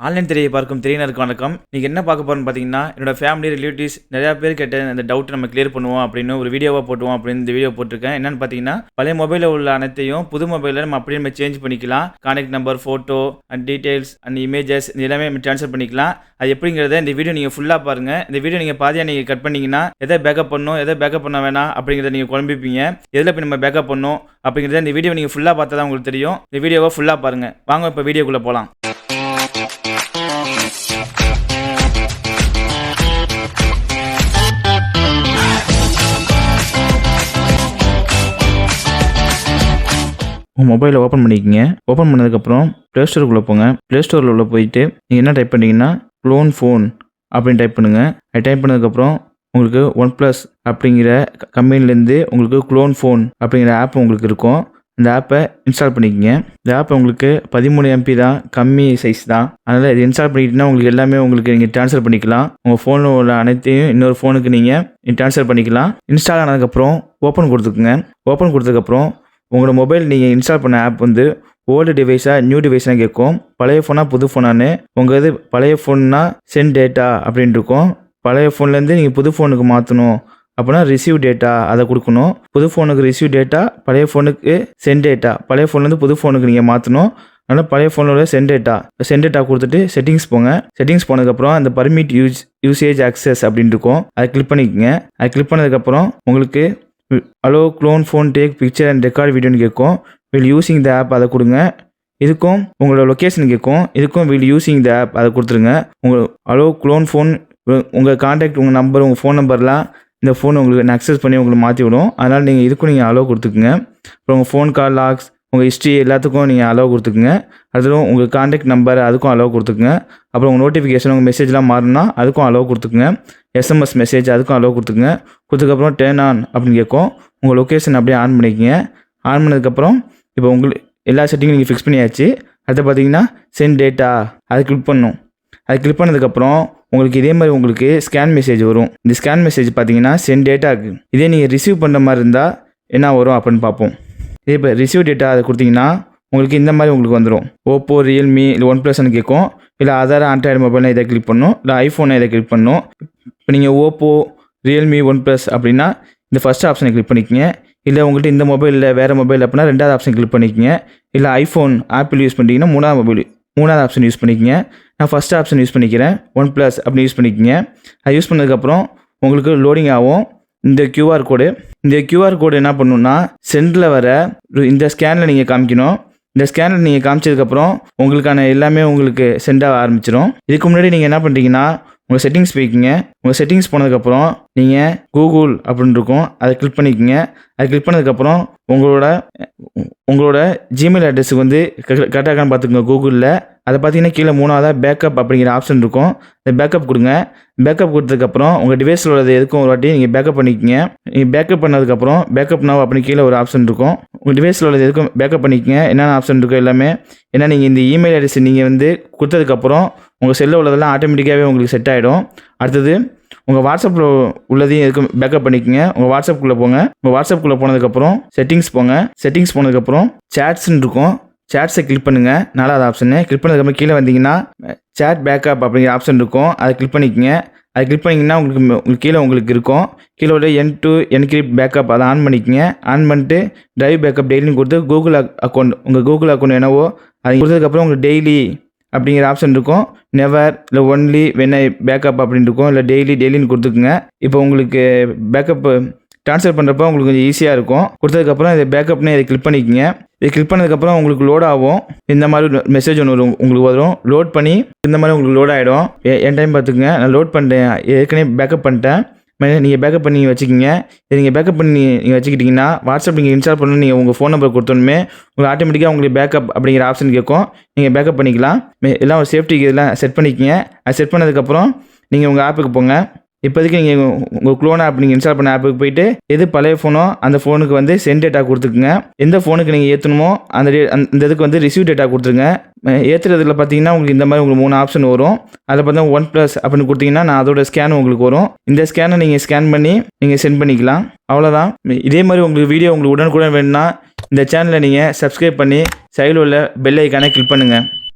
Online திரையை பார்க்கும் திரையினருக்கு வணக்கம். நீங்கள் என்ன பார்க்க போகிறோம்னு பார்த்தீங்கன்னா என்னோட ஃபேமிலி ரிலேட்டிவ்ஸ் நிறையா பேர் கேட்ட அந்த டவுட் நம்ம கிளியர் பண்ணுவோம் அப்படின்னு ஒரு வீடியோவாக போட்டுவோம் அப்படின்னு இந்த வீடியோ போட்டிருக்கேன். என்னன்னு பார்த்தீங்கன்னா பழைய மொபைலில் உள்ள அனைத்தையும் புது மொபைலில் நம்ம அப்படியே நம்ம சேஞ்ச் பண்ணிக்கலாம். Contact number photo and details and images இது எல்லாமே நம்ம ட்ரான்ஸ்ஃபர் பண்ணிக்கலாம். அது எப்படிங்கிறத இந்த வீடியோ நீங்கள் ஃபுல்லாக பாருங்கள் இந்த வீடியோ நீங்கள் பாதியாக நீங்கள் கட் பண்ணிங்கன்னா எதை பேக்கப் பண்ணணும் எதை பேக்கப் பண்ண வேணாம் அப்படிங்கிறத நீங்கள் குழம்பிப்பீங்க. எதில் போய் நம்ம பேக்கப் பண்ணணும் அப்படிங்கிறத இந்த வீடியோ நீங்கள் ஃபுல்லாக பார்த்தா தான் உங்களுக்கு தெரியும். இந்த வீடியோவை ஃபுல்லாக பாருங்கள் வாங்க இப்போ வீடியோக்குள்ளே போகலாம் உங்கள் மொபைலை ஓப்பன் பண்ணிக்கோங்க. ஓப்பன் பண்ணதுக்கப்புறம் ப்ளே ஸ்டோருக்குள்ளே போங்க. ப்ளே ஸ்டோரில் உள்ள போயிட்டு நீங்கள் என்ன டைப் பண்ணிங்கன்னா க்ளோன் ஃபோன் அப்படின்னு டைப் பண்ணுங்கள் அது டைப் பண்ணதுக்கப்புறம் உங்களுக்கு ஒன் ப்ளஸ் அப்படிங்கிற கம்பெனிலேருந்து உங்களுக்கு க்ளோன் ஃபோன் அப்படிங்கிற ஆப் உங்களுக்கு இருக்கும். இந்த ஆப்பை இன்ஸ்டால் பண்ணிக்கோங்க. இந்த ஆப் உங்களுக்கு பதிமூணு எம்பி தான். கம்மி சைஸ் தான். அதனால் இது இன்ஸ்டால் பண்ணிக்கிட்டீங்கன்னா உங்களுக்கு எல்லாமே உங்களுக்கு நீங்கள் ட்ரான்ஸ்ஃபர் பண்ணிக்கலாம். உங்கள் ஃபோனில் உள்ள அனைத்தையும் இன்னொரு ஃபோனுக்கு நீங்கள் ட்ரான்ஸ்ஃபர் பண்ணிக்கலாம். இன்ஸ்டால் ஆனதுக்கப்புறம் ஓப்பன் கொடுத்துக்குங்க. ஓப்பன் கொடுத்ததுக்கப்புறம் உங்களோட மொபைல் நீங்கள் இன்ஸ்டால் பண்ண ஆப் வந்து ஓல்டு டிவைஸாக நியூ டிவைஸ்லாம் கேட்கும். பழைய ஃபோனா புது ஃபோனான்னு உங்கள் இது பழைய ஃபோன்னா சென்ட் டேட்டா அப்படின்ட்டு இருக்கும். பழைய ஃபோன்லேருந்து நீங்கள் புது ஃபோனுக்கு மாற்றணும் அப்படின்னா ரிசீவ் டேட்டா அதை கொடுக்கணும். புது ஃபோனுக்கு ரிசீவ் டேட்டா பழைய ஃபோனுக்கு சென்ட் டேட்டா பழைய ஃபோன்லேருந்து புது ஃபோனுக்கு நீங்கள் மாற்றணும் அதனால் பழைய ஃபோனோட சென்ட் டேட்டா சென்ட் டேட்டா கொடுத்துட்டு செட்டிங்ஸ் போங்க. செட்டிங்ஸ் போனதுக்கப்புறம் அந்த பர்மிட் யூஸ் யூசேஜ் ஆக்சஸ் அப்படின்ட்டு இருக்கும். அதை கிளிக் பண்ணிக்கோங்க. அதை கிளிக் பண்ணதுக்கப்புறம் உங்களுக்கு allow clone phone take picture and record வீடியோன்னு கேட்கும். வில் யூஸிங் த ஆப் அதை கொடுங்க. இதுக்கும் உங்களோட லொக்கேஷன் கேட்கும். இதுக்கும் வில் யூஸிங் த ஆப் அதை கொடுத்துருங்க. உங்கள் அலோ க்ளோன் ஃபோன் உங்கள் காண்டாக்ட் உங்கள் நம்பர் உங்கள் ஃபோன் நம்பர்லாம் இந்த ஃபோன் உங்களுக்கு நான் அக்சஸ் பண்ணி உங்களுக்கு மாற்றி விடும் அதனால் நீங்கள் இதுக்கும் நீங்கள் அலோ கொடுத்துக்குங்க. அப்புறம் உங்கள் ஃபோன் கால் லாக்ஸ் உங்கள் ஹிஸ்ட்ரி எல்லாத்துக்கும் நீங்கள் அலோவ் கொடுத்துக்குங்க. அதுவும் உங்கள் காண்டாக்ட் நம்பர் அதுக்கும் அலோவ் கொடுத்துக்குங்க. அப்புறம் உங்கள் நோட்டிஃபிகேஷன் உங்கள் மெசேஜ்லாம் மாறினா அதுக்கும் அலோவ் கொடுத்துக்குங்க. எஸ்எம்எஸ் மெசேஜ் அதுக்கும் அலோவ் கொடுத்துக்குங்க. கொடுத்ததுக்கப்புறம் டேர்ன் ஆன் அப்படின்னு கேட்கும். உங்கள் லொக்கேஷன் அப்படியே ஆன் பண்ணிக்கங்க. ஆன் பண்ணதுக்கப்புறம் இப்போ உங்களுக்கு எல்லா செட்டிங்கும் நீங்கள் ஃபிக்ஸ் பண்ணியாச்சு. அடுத்து பார்த்தீங்கன்னா சென்ட் டேட்டா அதை கிளிக் பண்ணணும். அது கிளிக் பண்ணதுக்கப்புறம் உங்களுக்கு இதே மாதிரி உங்களுக்கு ஸ்கேன் மெசேஜ் வரும். இந்த ஸ்கேன் மெசேஜ் பார்த்தீங்கன்னா சென்ட் டேட்டாக்கு இதே நீங்கள் ரிசீவ் பண்ணுற மாதிரி இருந்தால் என்ன வரும் அப்படின்னு பார்ப்போம். இதே இப்போ ரிசீவ் டேட்டா அதை கொடுத்தீங்கன்னா உங்களுக்கு இந்த மாதிரி உங்களுக்கு வந்துடும் ஓப்போ ரியல்மி இல்லை ஒன் ப்ளஸ்ன்னு கேட்கும். இல்லை அதர் ஆண்ட்ராய்டு மொபைல் இதை கிளிக் பண்ணணும் இல்லை ஐஃபோனை இதை கிளிக் பண்ணணும் இப்போ நீங்கள் ஓப்போ ரியல்மி ஒன் ப்ளஸ் அப்படின்னா இந்த ஃபஸ்ட் ஆப்ஷனை கிளிக் பண்ணிக்கோங்க. இல்லை உங்கள்கிட்ட இந்த மொபைலில் வேறு மொபைல் அப்படின்னா ரெண்டாவது ஆப்ஷன் கிளிக் பண்ணிக்கங்க. இல்லை ஐஃபோன் ஆப்பிள் யூஸ் பண்ணிட்டீங்கன்னா மூணாவது மொபைல் மூணாவது ஆப்ஷன் யூஸ் பண்ணிக்கோங்க. நான் ஃபஸ்ட் ஆப்ஷன் யூஸ் பண்ணிக்கிறேன். ஒன் ப்ளஸ் அப்படின்னு யூஸ் பண்ணிக்கோங்க. அது யூஸ் பண்ணதுக்கப்புறம் உங்களுக்கு லோடிங் ஆகும். இந்த கியூஆர் கோடு இந்த கியூஆர் கோடு என்ன பண்ணணும்னா சென்டரில் வர இந்த ஸ்கேனில் நீங்கள் காமிக்கணும். இந்த ஸ்கேனில் நீங்கள் காமிச்சதுக்கப்புறம் உங்களுக்கான எல்லாமே உங்களுக்கு சென்ட் ஆக ஆரம்பிச்சிடும் இதுக்கு முன்னாடி நீங்கள் என்ன பண்ணுறீங்கன்னா உங்கள் செட்டிங்ஸ் போய்க்கிங்க. உங்கள் செட்டிங்ஸ் போனதுக்கப்புறம் நீங்கள் கூகுள் அப்படின்னு இருக்கும். அதை கிளிக் பண்ணிக்கோங்க. அதை கிளிக் பண்ணதுக்கப்புறம் உங்களோட உங்களோட ஜிமெயில் அட்ரஸுக்கு வந்து கரெக்டாக பார்த்துக்கோங்க கூகுளில் அதை பார்த்தீங்கன்னா கீழே மூணாவதாக பேக்கப் அப்படிங்கிற ஆப்ஷன் இருக்கும். இந்த பேக்கப் கொடுங்க. பேக்கப் கொடுத்ததுக்கப்புறம் உங்கள் டிவைஸில் உள்ளது எதுக்கும் ஒரு வாட்டி நீங்கள் பேக்கப் பண்ணிக்கோங்க. நீங்கள் பேக்கப் பண்ணதுக்கப்புறம் பேக்கப் நவ் அப்படின்னு கீழே ஒரு ஆப்ஷன் இருக்கும். உங்கள் டிவைஸில் உள்ளது எதுக்கும் பேக்கப் பண்ணிக்கோங்க. என்னென்ன ஆப்ஷன் இருக்கோ எல்லாமே. ஏன்னா நீங்கள் இந்த இமெயில் அட்ரஸ் நீங்கள் வந்து கொடுத்ததுக்கப்புறம் உங்கள் செல்லில் உள்ளதெல்லாம் ஆட்டோமேட்டிக்காகவே உங்களுக்கு செட் ஆகிடும் அடுத்தது உங்கள் வாட்ஸ்அப்பில் உள்ளதையும் எதுக்கும் பேக்கப் பண்ணிக்கோங்க. உங்கள் வாட்ஸ்அப்புக்குள்ளே போங்க. உங்கள் வாட்ஸ்அப்புக்குள்ளே போனதுக்கப்புறம் செட்டிங்ஸ் போங்க. செட்டிங்ஸ் போனதுக்கப்புறம் சேட்ஸ்ன்னு இருக்கும். சேட்ஸை கிளிக் பண்ணுங்கள் நாலாவது ஆப்ஷனு கிளிக் பண்ணதுக்கப்புறம் கீழே வந்தீங்கன்னா சேட் பேக்கப் அப்படிங்கிற ஆப்ஷன் இருக்கும். அதை கிளிக் பண்ணிக்கோங்க. அதை கிளிக் பண்ணிங்கன்னா உங்களுக்கு உங்களுக்கு கீழே உங்களுக்கு இருக்கும். கீழே உள்ள என் டு என்கிரிப்ட் பேக்கப் அதை ஆன் பண்ணிக்கோங்க. ஆன் பண்ணிட்டு டிரைவ் பேக்கப் டெய்லியும் கொடுத்து கூகுள் அக்கௌண்ட் உங்கள் கூகுள் அக்கௌண்ட் என்னவோ அதை கொடுத்ததுக்கப்புறம் உங்களுக்கு டெய்லி அப்படிங்கிற ஆப்ஷன் இருக்கும். நெவர் இல்லை ஒன்லி வென் ஐ பேக்கப் அப்படின்னு இருக்கும். இல்லை டெய்லி டெய்லின்னு கொடுத்துக்குங்க. இப்போ உங்களுக்கு பேக்கப்பு ட்ரான்ஸ்ஃபர் பண்ணுறப்ப உங்களுக்கு கொஞ்சம் ஈஸியாக இருக்கும். கொடுத்ததுக்கப்புறம் இதை பேக்கப்னு இதை கிளிக் பண்ணிக்கங்க. இதை கிளிக் பண்ணதுக்கப்புறம் உங்களுக்கு லோட் ஆகும். இந்த மாதிரி மெசேஜ் ஒன்று வரும் உங்களுக்கு வரும். லோட் பண்ணி இந்த மாதிரி உங்களுக்கு லோட் ஆகிடும் என் டைம் பார்த்துக்குங்க. நான் லோட் பண்ணிட்டேன். ஏற்கனவே பேக்கப் பண்ணிட்டேன். நீங்கள் பேக்கப் பண்ணி வச்சுக்கிங்க. இதை நீங்கள் பேக்கப் பண்ணி நீங்கள் வச்சுக்கிட்டிங்கன்னா வாட்ஸ்அப் நீங்கள் இன்ஸ்டால் பண்ணணும் நீங்கள் உங்கள் ஃபோன் நம்பர் கொடுத்தோன்னே உங்களுக்கு ஆட்டோமேட்டிக்காக உங்களுக்கு பேக்கப் அப்படிங்கிற ஆப்ஷன் கேட்கும். நீங்கள் பேக்கப் பண்ணிக்கலாம். எல்லாம் ஒரு சேஃப்டிக்கு இதெல்லாம் செட் பண்ணிக்கிங்க. அது செட் பண்ணதுக்கப்புறம் நீங்கள் உங்கள் ஆப்புக்கு போங்க. இப்போதைக்கு நீங்கள் உங்கள் க்ளோன் ஆப் நீங்கள் இன்ஸ்டால் பண்ண ஆப்புக்கு போயிட்டு எது பழைய ஃபோனோ அந்த ஃபோனுக்கு வந்து சென்ட் டேட்டா கொடுத்துக்குங்க. எந்த ஃபோனுக்கு நீங்கள் ஏற்றணுமோ அந்த டே அந்த இதுக்கு வந்து ரிசீவ் டேட்டா கொடுத்துருங்க. ஏற்றுறதுல பார்த்தீங்கன்னா உங்களுக்கு இந்த மாதிரி உங்களுக்கு மூணு ஆப்ஷன் வரும். அதில் பார்த்தா ஒன் ப்ளஸ் அப்படின்னு கொடுத்தீங்கன்னா நான் அதோட ஸ்கேன் உங்களுக்கு வரும். இந்த ஸ்கேனை நீங்கள் ஸ்கேன் பண்ணி நீங்கள் சென்ட் பண்ணிக்கலாம். அவ்வளோதான் இதே மாதிரி உங்களுக்கு வீடியோ உங்களுக்கு உடனுக்குடன் வேணும்னா இந்த சேனலை நீங்கள் சப்ஸ்கிரைப் பண்ணி சைடில் உள்ள பெல் ஐக்கானை கிளிக் பண்ணுங்கள்